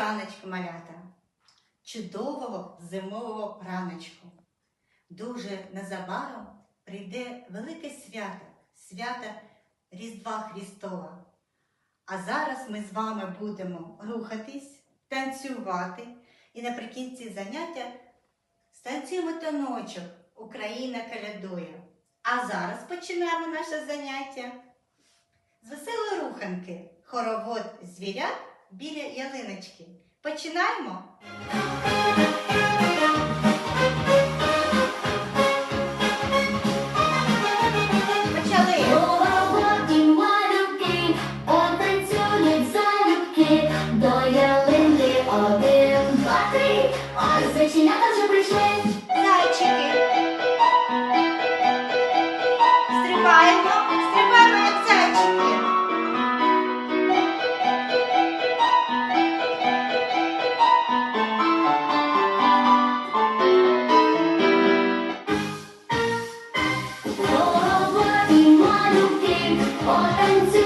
Раночку малята, чудового зимового раночку. Дуже незабаром прийде велике свято, свято Різдва Христова. А зараз ми з вами будемо рухатись, танцювати і наприкінці заняття станцюємо таночок, Україна колядує. А зараз починаємо наше заняття. З веселої руханки хоровод звірят біля ялиночки. Починаємо! Oh,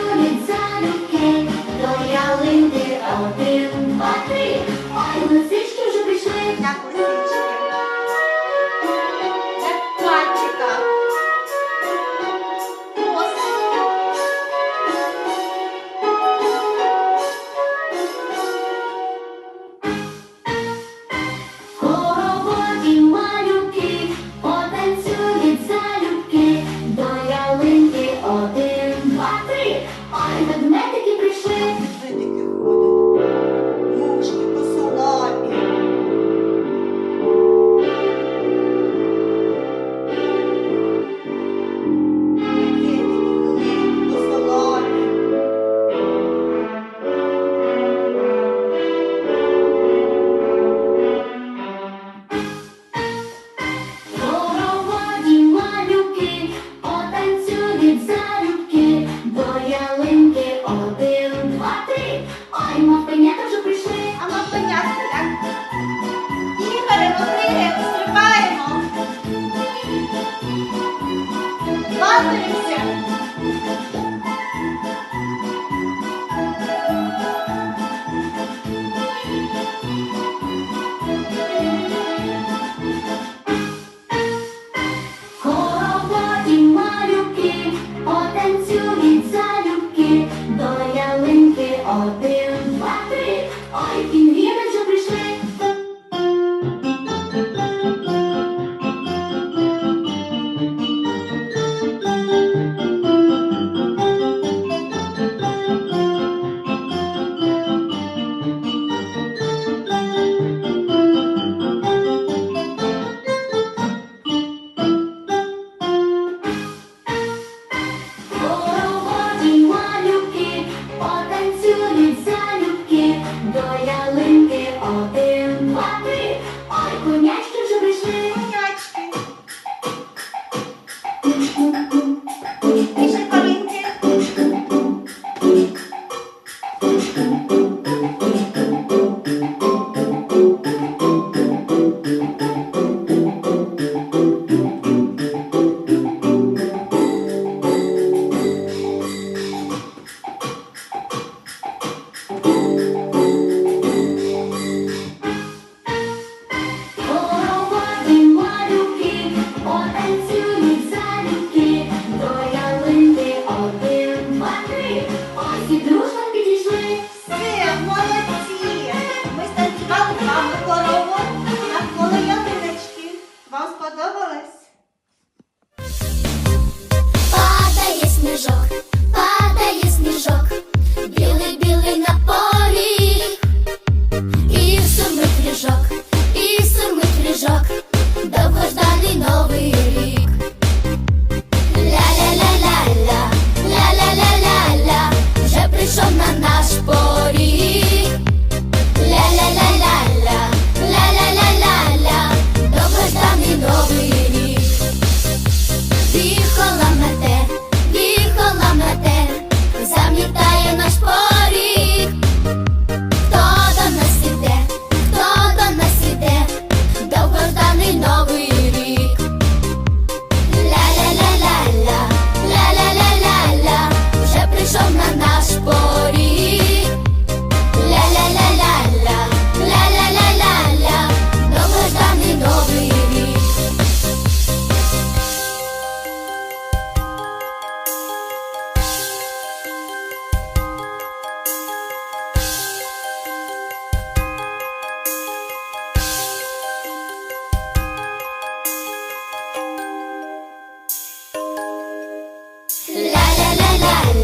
la la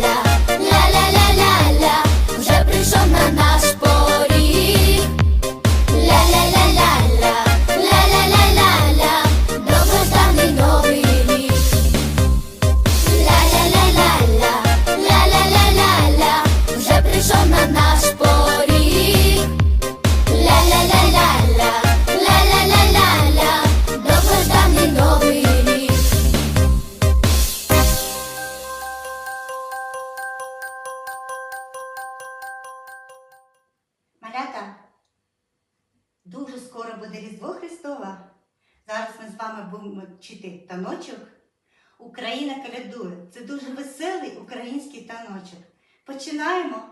Малята, дуже скоро буде Різдво Христова. Зараз ми з вами будемо вчити таночок. Україна калядує! Це дуже веселий український таночок. Починаємо!